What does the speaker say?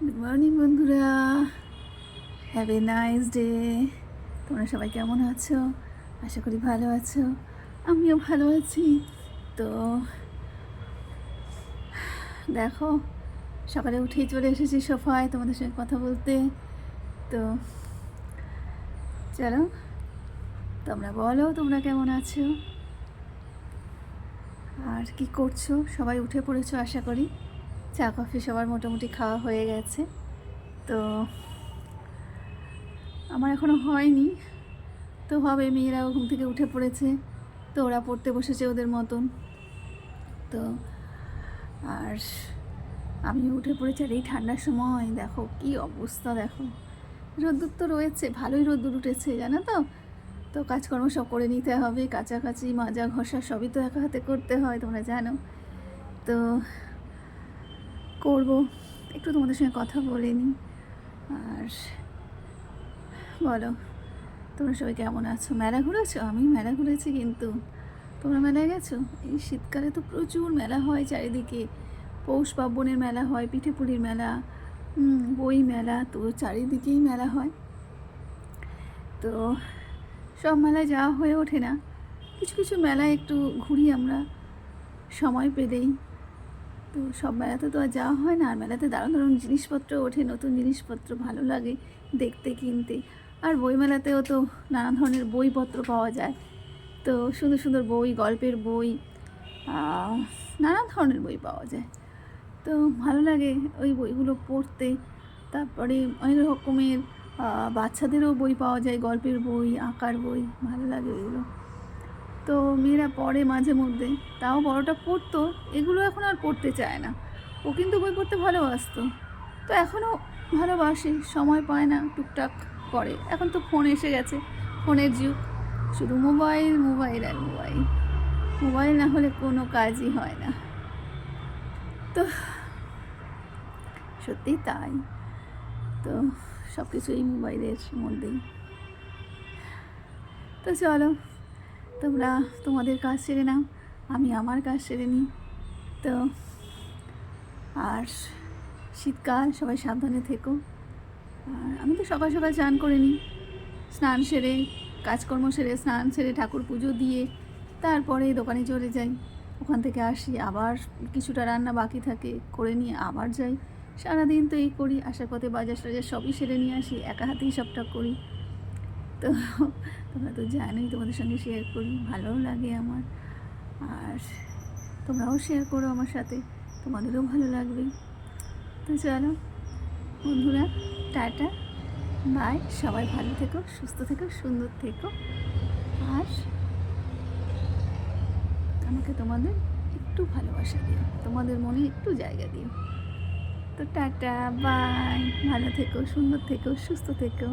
Good morning বন্ধুরা। Have a nice day তোমরা সবাই কেমন আছো? আশা করি ভালো আছো। আমিও ভালো আছি। তো, দেখো, সকালে উঠেই চলে এসেছি সোফায় তোমাদের সঙ্গে কথা বলতে। তো, চলো, তোমরা বলো, তোমরা কেমন আছো? আর কি করছ? সবাই উঠে পড়েছো, আশা করি। চা কফি সবার মোটামুটি খাওয়া হয়ে গেছে। তো আমার এখনও হয়নি। তো হবে, মেয়েরাও ঘুম থেকে উঠে পড়েছে। তো ওরা পড়তে বসেছে ওদের মতন। তো আর আমি উঠে পড়েছি। আর এই ঠান্ডার সময় দেখো কি অবস্থা দেখো। রোদ্দুর তো রয়েছে, ভালোই রোদ্দুর উঠেছে, জানো তো? তো কাজকর্ম সব করে নিতে হবে। কাচাকাচি মাজা ঘষা সবই তো একা হাতে করতে হয়, তোমরা জানো। তো করব। একটু তোমাদের সঙ্গে কথা বলে নিই আর বলো, তোমরা সবাই কেমন আছো? মেলা ঘুরেছো? আমি মেলা ঘুরেছি কিন্তু। তোমরা মেলায় গেছো? এই শীতকালে তো প্রচুর মেলা হয় চারিদিকে। পৌষ পার্বণের মেলা হয়, পিঠেপুলির মেলা বই মেলা, তো চারিদিকেই মেলা হয়। তো সব মেলায় যাওয়া হয়ে ওঠে না। কিছু কিছু মেলায় একটু ঘুরি আমরা, সময় পেলেই। তো সব মেলাতে তো আর যাওয়া হয় না। আর মেলাতে দারুণ দারুণ জিনিসপত্র ওঠে, নতুন জিনিসপত্র, ভালো লাগে দেখতে, কিনতে। আর বই মেলাতেও তো নানা ধরনের বইপত্র পাওয়া যায়। তো সুন্দর সুন্দর বই, গল্পের বই নানা ধরনের বই পাওয়া যায়। তো ভালো লাগে ওই বইগুলো পড়তে। তারপরে অনেক রকমের বাচ্চাদেরও বই পাওয়া যায়, গল্পের বই, আঁকার বই, ভালো লাগে ওইগুলো। মেয়েরা পড়ে মাঝে মধ্যে, তাও বড়টা পড়তো, এগুলো এখন আর পড়তে চায় না। ও কিন্তু বই পড়তে ভালোবাসতো। তো এখনও ভালোবাসে, সময় পায় না, টুকটাক করে। এখন তো ফোন এসে গেছে, ফোনের যুগ। শুধু মোবাইল মোবাইল আর মোবাইল। মোবাইল না হলে কোনো কাজই হয় না। তো, সত্যিই তাই। তো সব কিছুই মোবাইলের মধ্যেই। তো চলো তোমরা তোমাদের কাজ সেরে নাও, আমি আমার কাজ সেরে নিই। তো, আর শীতকাল, সবাই সাবধানে থেকো। আর আমি তো সকাল সকাল স্নান করে নিই। স্নান সেরে, কাজকর্ম সেরে, স্নান সেরে ঠাকুর পুজো দিয়ে তারপরে দোকানে চলে যাই। ওখান থেকে আসি, আবার কিছুটা রান্না বাকি থাকে, করে নিয়ে আবার যাই। সারাদিন তো এই করি আসার পথে বাজার টাজার সবই সেরে নিয়ে আসি, একা হাতেই সবটা করি। তো তোমরা তো জানোই, তোমাদের সঙ্গে শেয়ার করি, ভালোও লাগে আমার। আর তোমরাও শেয়ার করো আমার সাথে, তোমাদেরও ভালো লাগবে। তো চলো, বন্ধুরা, টাটা বাই সবাই ভালো থেকো, সুস্থ থেকো, সুন্দর থেকো। আর আমাকে তোমাদের একটু ভালোবাসা দিও, তোমাদের মনে একটু জায়গা দিও। তো টাটা বাই ভালো থেকো, সুন্দর থেকো, সুস্থ থেকো।